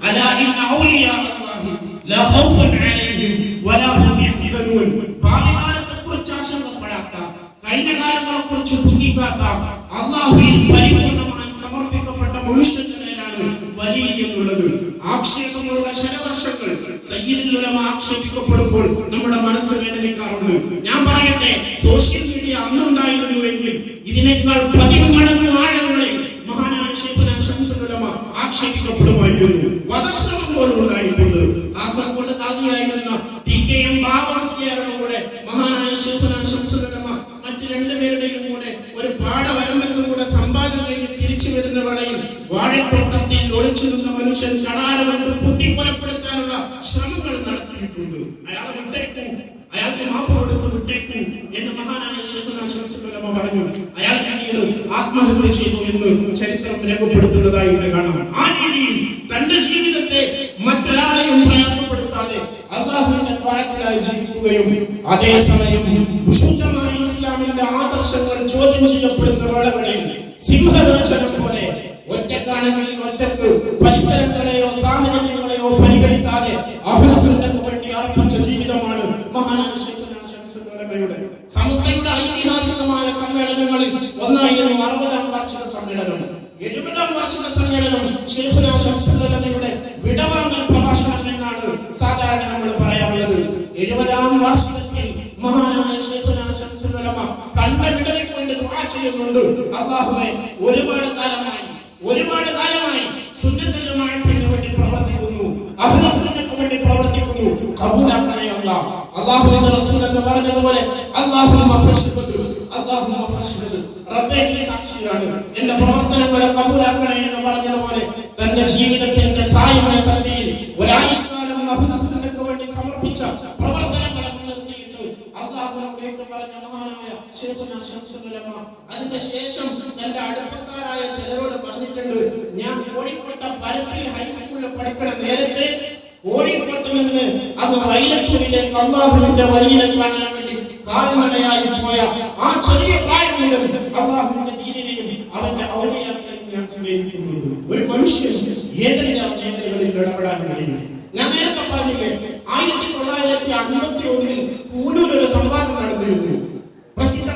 അലാ ان اولياء الله لا خوف عليهم ولا هم يحزنون. ഭാവികാലത്തെക്കുറിച്ച് ആശങ്കപ്പെടാത്ത കഴിഞ്ഞ കാലങ്ങളെക്കുറിച്ച് അള്ളാഹുവിൽ പരിപൂർണമായി സമർപ്പിക്കപ്പെട്ട മനുഷ്യന്റെ മേലാണ് വലിയ എന്നുള്ളത് ആക്ഷേപങ്ങളുടെ ശരവർഷങ്ങൾ സയ്യിദിലുലമ ആക്ഷേപിക്കപ്പെടുമ്പോൾ നമ്മുടെ മനസ്സ് വേദനിക്കാറുണ്ട്. ഞാൻ പറയട്ടെ സോഷ്യൽ മീഡിയ അന്നുണ്ടായിരുന്നുവെങ്കിൽ ഇതിനേക്കാൾ പതിവ് മടങ്ങ് മഹാനായ ഉണ്ടായിട്ടുണ്ട് കാസർഗോഡ് കാതിയായിരുന്ന ടി കെ എം ബാബാസിയാരുടെ കൂടെ മഹാനായ ശൈഖുന ശംസുലുലമ മറ്റു രണ്ടുപേരുടെയും കൂടെ ഒരു പാടവരമ്പത്തും കൂടെ സമ്പാദ്യം തിരിച്ചു വരുന്ന വേളയിൽ വാഴത്തോട്ടത്തിൽ ഒളിച്ചിരുന്ന മനുഷ്യൻ കടാര കൊണ്ട് ശ്രമങ്ങൾ നടത്തിയിട്ടുണ്ട്. അയാൾ വിട്ടേക്കും. അയാൾക്ക് മാപ്പ് കൊടുത്ത് വിട്ടേക്കും എന്ന് മഹാനായ ശൈഖുന പറഞ്ഞു. അയാൾ പിന്നീട് ആത്മഹത്യ ചെയ്തു എന്ന് ചരിത്രം രേഖപ്പെടുത്തുന്നതായി കാണാം. ആ രീതിയിൽ തന്റെ ജീവിതത്തെ മറ്റൊരാളെയും പ്രയാസപ്പെടുത്താതെ അള്ളാഹുവിന്റെ ത്വാഴത്തിലായി ജീവിക്കുകയും അതേസമയം വിശുദ്ധമായ ഇസ്ലാമിന്റെ ആദർശങ്ങൾ ചോദ്യം ചെയ്യപ്പെടുന്ന വേളകളിൽ സിംഹദർശനം പോലെ ഒറ്റക്കാണെങ്കിൽ ഒറ്റയ്ക്ക് പരിസരങ്ങളെയോ സാഹചര്യങ്ങളെയോ പരിഗണിക്കാതെ അഹ്ലസുന്നത്ത് വേണ്ടി അർപ്പിച്ച ജീവിതമാണ് ഉലമയുടെ സംസ്ഥയുടെ ഐതിഹാസികമായ സമ്മേളനങ്ങളിൽ ഒന്നായിരുന്നു അറുപതാം വാർഷിക സമ്മേളനം. എഴുപതാം വാർഷിക സമ്മേളനം ഉലമയുടെ വിടവാങ്ങൽ പ്രഭാഷണം എന്നാണ് സാധാരണ നമ്മൾ പറയാറുള്ളത്. എഴുപതാം വാർഷികത്തിൽ മഹാനായ ശൈഖുന ശംസുൽ ഉലമ കണ്ട ദുആ ചെയ്യുന്നുണ്ട്. അല്ലാഹുവേ ഒരുപാട് കാലമായി ഒരുപാട് കാലമായി സുന്നതജമാഅത്തിന് വേണ്ടി പ്രവർത്തിക്കുന്നു. അഹ്ലസിനു വേണ്ടി പ്രവർത്തിക്കുന്നു. കബൂലാക്കണേ അല്ലാഹ് അള്ളാഹു റസൂൽ എന്ന് പറഞ്ഞതുപോലെ അള്ളാഹു ഫശ്ഹദ് റബ്ബേ നീ സാക്ഷിയാണ് എന്റെ പ്രവർത്തനങ്ങളെ കബൂലാക്കണേ എന്ന് പറഞ്ഞതുപോലെ തന്റെ ജീവിതത്തിന്റെ സായുള്ള സന്ധിയിൽ ഒരാഴ്ചക്കാലം അഹ്ലസുന്നത്തിന് വേണ്ടി സമർപ്പിച്ച പ്രവർത്തനങ്ങളെ മുൻനിർത്തിയിട്ട് ഏറ്റു പറഞ്ഞ മഹാനായ അതിന്റെ ശേഷം തന്റെ അടുപ്പക്കാരായ ചിലരോട് പറഞ്ഞിട്ടുണ്ട് ഞാൻ കോഴിക്കോട്ട പരപ്പിൽ ഹൈസ്കൂളിൽ പഠിക്കണ നേരത്തെ കോഴിക്കോട്ട് നിന്ന് അങ്ങ് വൈലത്തൂരിലേക്ക് അള്ളാഹുവിന്റെ വലിയ കാണാൻ വേണ്ടി കാൽനടയായി പോയ ആ ചെറിയ പ്രായം അള്ളാഹുവിന്റെ ദീനിനെയും അവന്റെ ഔലിയാക്കിയും ഞാൻ സ്നേഹിക്കുന്നുണ്ട്. ഒരു മനുഷ്യൻ ഏതെല്ലാം മേഖലകളിൽ ഇടപെടാൻ കഴിയും? ഞാൻ നേരത്തെ പറഞ്ഞില്ലേ ആയിരത്തി തൊള്ളായിരത്തി അൻപത്തി ഒന്നിൽ പൂനൂർ ഒരു സംവാദം നടന്നിരുന്നു. പ്രസിദ്ധ